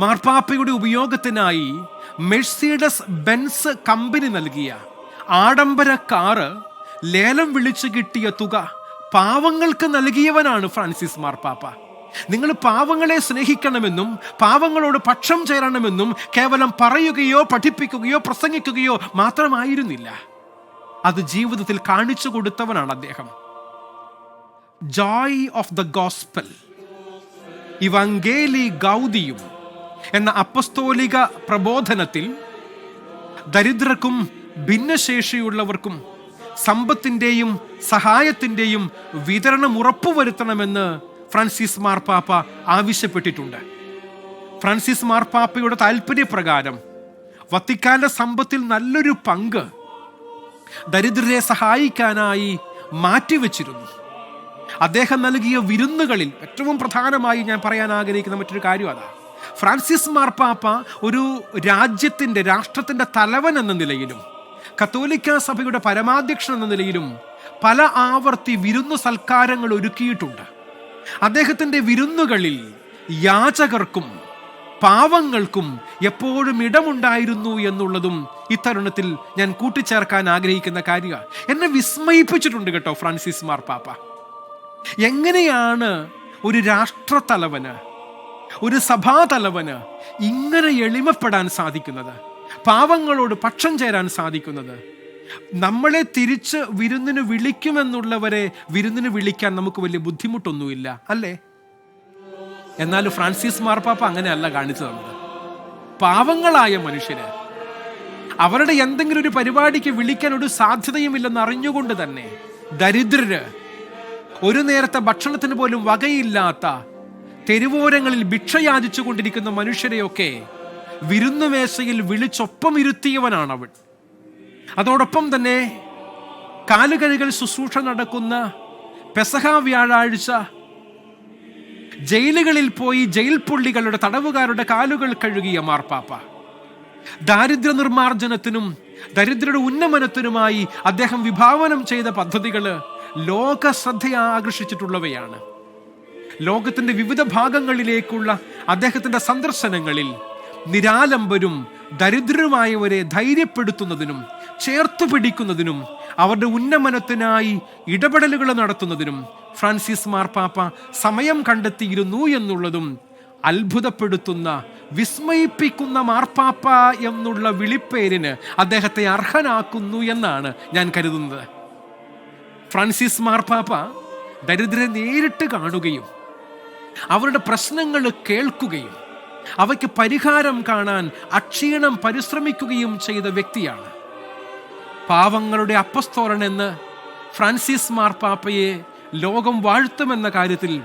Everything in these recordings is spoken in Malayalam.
മാർപ്പാപ്പയുടെ ഉപയോഗത്തിനായി മെഴ്സിഡസ് ബെൻസ് കമ്പനി നൽകിയ ആഡംബര കാറ് ലേലം വിളിച്ചു കിട്ടിയ തുക പാവങ്ങൾക്ക് നൽകിയവനാണ് ഫ്രാൻസിസ് മാർപ്പാപ്പ. നിങ്ങൾ പാവങ്ങളെ സ്നേഹിക്കണമെന്നും പാവങ്ങളോട് പക്ഷം ചേരണമെന്നും കേവലം പറയുകയോ പഠിപ്പിക്കുകയോ പ്രസംഗിക്കുകയോ മാത്രമായിരുന്നില്ല. അത് ജീവിതത്തിൽ കാണിച്ചു കൊടുത്തവനാണ് അദ്ദേഹം. Joy of the gospel Evangelii Gaudium എന്ന അപ്പസ്തോലിക പ്രബോധനത്തിൽ ദരിദ്രർക്കും ഭിന്നശേഷിയുള്ളവർക്കും സമ്പത്തിന്റെയും സഹായത്തിന്റെയും വിതരണം ഉറപ്പുവരുത്തണമെന്ന് ഫ്രാൻസിസ് മാർപ്പാപ്പ ആവശ്യപ്പെട്ടിട്ടുണ്ട്. ഫ്രാൻസിസ് മാർപ്പാപ്പയുടെ താല്പര്യപ്രകാരം വത്തിക്കാന്റെ സമ്പത്തിൽ നല്ലൊരു പങ്ക് ദരിദ്രരെ സഹായിക്കാനായി മാറ്റിവെച്ചിരുന്നു. അദ്ദേഹം നൽകിയ വിരുന്നുകളിൽ ഏറ്റവും പ്രധാനമായി ഞാൻ പറയാൻ ആഗ്രഹിക്കുന്ന മറ്റൊരു കാര്യം അതാണ് ഫ്രാൻസിസ് മാർപ്പാപ്പ ഒരു രാജ്യത്തിന്റെ രാഷ്ട്രത്തിന്റെ തലവൻ എന്ന നിലയിലും കത്തോലിക്ക സഭയുടെ പരമാധ്യക്ഷൻ എന്ന നിലയിലും പല ആവർത്തി വിരുന്നു സൽക്കാരങ്ങൾ ഒരുക്കിയിട്ടുണ്ട്. അദ്ദേഹത്തിന്റെ വിരുന്നുകളിൽ യാചകർക്കും പാവങ്ങൾക്കും എപ്പോഴും ഇടമുണ്ടായിരുന്നു എന്നുള്ളതും ഇത്തരുണത്തിൽ ഞാൻ കൂട്ടിച്ചേർക്കാൻ ആഗ്രഹിക്കുന്ന കാര്യമാണ് എന്നെ വിസ്മയിപ്പിച്ചിട്ടുണ്ട് കേട്ടോ ഫ്രാൻസിസ് മാർപ്പാപ്പ എങ്ങനെയാണ് ഒരു രാഷ്ട്രത്തലവന് ഒരു സഭാതലവന് ഇങ്ങനെ എളിമപ്പെടാൻ സാധിക്കുന്നത് പാവങ്ങളോട് പക്ഷം ചേരാൻ സാധിക്കുന്നത്. നമ്മളെ തിരിച്ച് വിരുന്നിന് വിളിക്കുമെന്നുള്ളവരെ വിരുന്നിന് വിളിക്കാൻ നമുക്ക് വലിയ ബുദ്ധിമുട്ടൊന്നുമില്ല അല്ലേ? എന്നാൽ ഫ്രാൻസിസ് മാർപ്പാപ്പ അങ്ങനെയല്ല കാണിച്ചു തന്നത്. പാവങ്ങളായ മനുഷ്യര് അവരുടെ എന്തെങ്കിലും ഒരു പരിപാടിക്ക് വിളിക്കാൻ ഒരു സാധ്യതയുമില്ലെന്ന് അറിഞ്ഞുകൊണ്ട് തന്നെ ദരിദ്രര് ഒരു നേരത്തെ ഭക്ഷണത്തിന് പോലും വകയില്ലാത്ത തെരുവോരങ്ങളിൽ ഭിക്ഷയാചിച്ചു കൊണ്ടിരിക്കുന്ന മനുഷ്യരെയൊക്കെ വിരുന്നുമേശയിൽ വിളിച്ചൊപ്പം ഇരുത്തിയവനാണ് അവൻ അതോടൊപ്പം തന്നെ കാലുകഴുകൽ ശുശ്രൂഷ നടക്കുന്ന പെസഹ വ്യാഴാഴ്ച ജയിലുകളിൽ പോയി ജയിൽ പുള്ളികളുടെ തടവുകാരുടെ കാലുകൾ കഴുകിയ മാർപ്പാപ്പ. ദാരിദ്ര്യ നിർമ്മാർജനത്തിനും ദരിദ്രരുടെ ഉന്നമനത്തിനുമായി അദ്ദേഹം വിഭാവനം ചെയ്ത പദ്ധതികൾ ലോക ശ്രദ്ധയെ ആകർഷിച്ചിട്ടുള്ളവയാണ് ലോകത്തിന്റെ വിവിധ ഭാഗങ്ങളിലേക്കുള്ള അദ്ദേഹത്തിന്റെ സന്ദർശനങ്ങളിൽ നിരാലംബരും ദരിദ്രരുമായവരെ ധൈര്യപ്പെടുത്തുന്നതിനും ചേർത്തു പിടിക്കുന്നതിനും അവരുടെ ഉന്നമനത്തിനായി ഇടപെടലുകൾ നടത്തുന്നതിനും ഫ്രാൻസിസ് മാർപ്പാപ്പ സമയം കണ്ടെത്തിയിരുന്നു എന്നുള്ളതും അത്ഭുതപ്പെടുത്തുന്ന വിസ്മയിപ്പിക്കുന്ന മാർപ്പാപ്പ എന്നുള്ള വിളിപ്പേരിന് അദ്ദേഹത്തെ അർഹനാക്കുന്നു എന്നാണ് ഞാൻ കരുതുന്നത്. ഫ്രാൻസിസ് മാർപ്പാപ്പ ദരിദ്രരെ നേരിട്ട് കാണുകയും അവരുടെ പ്രശ്നങ്ങൾ കേൾക്കുകയും അവയ്ക്ക് പരിഹാരം കാണാൻ അക്ഷീണം പരിശ്രമിക്കുകയും ചെയ്ത വ്യക്തിയാണ്. പാവങ്ങളുടെ അപ്പസ്തോലൻ എന്ന് ഫ്രാൻസിസ് മാർപ്പാപ്പയെ ലോകം വാഴ്ത്തുമെന്ന കാര്യത്തിൽ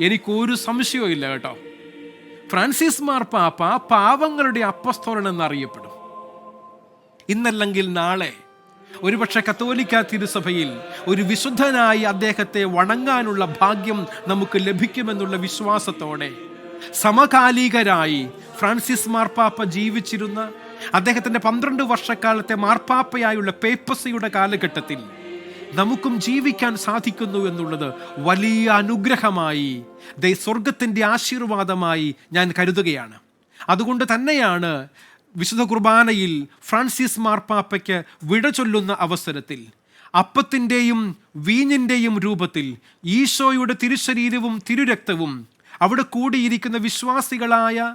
എനിക്കൊരു സംശയവും ഇല്ല കേട്ടോ. ഫ്രാൻസിസ് മാർപ്പാപ്പ പാവങ്ങളുടെ അപ്പസ്തോലൻ എന്നറിയപ്പെടും. ഇന്നല്ലെങ്കിൽ നാളെ ഒരുപക്ഷെ കത്തോലിക്ക തിരുസഭയിൽ ഒരു വിശുദ്ധനായി അദ്ദേഹത്തെ വണങ്ങാനുള്ള ഭാഗ്യം നമുക്ക് ലഭിക്കുമെന്നുള്ള വിശ്വാസത്തോടെ സമകാലികരായി ഫ്രാൻസിസ് മാർപ്പാപ്പ ജീവിച്ചിരുന്ന അദ്ദേഹത്തിന്റെ പന്ത്രണ്ട് വർഷക്കാലത്തെ മാർപ്പാപ്പയായുള്ള പേപ്പസിയുടെ കാലഘട്ടത്തിൽ നമുക്കും ജീവിക്കാൻ സാധിക്കുന്നു എന്നുള്ളത് വലിയ അനുഗ്രഹമായി ദൈ സ്വർഗത്തിന്റെ ആശീർവാദമായി ഞാൻ കരുതുകയാണ്. അതുകൊണ്ട് തന്നെയാണ് വിശുദ്ധ കുർബാനയിൽ ഫ്രാൻസിസ് മാർപ്പാപ്പയ്ക്ക് വിട ചൊല്ലുന്ന അവസരത്തിൽ അപ്പത്തിന്റെയും വീഞ്ഞിന്റെയും രൂപത്തിൽ ഈശോയുടെ തിരുശരീരവും തിരുരക്തവും അവിടെ കൂടിയിരിക്കുന്ന വിശ്വാസികളായ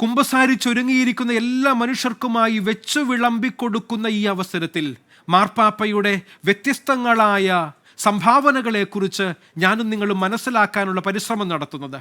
കുമ്പസാരിച്ചൊരുങ്ങിയിരിക്കുന്ന എല്ലാ മനുഷ്യർക്കുമായി വെച്ചു വിളമ്പിക്കൊടുക്കുന്ന ഈ അവസരത്തിൽ മാർപ്പാപ്പയുടെ വ്യത്യസ്തങ്ങളായ സംഭാവനകളെക്കുറിച്ച് ഞാനും നിങ്ങളും മനസ്സിലാക്കാനുള്ള പരിശ്രമം നടത്തുന്നത്.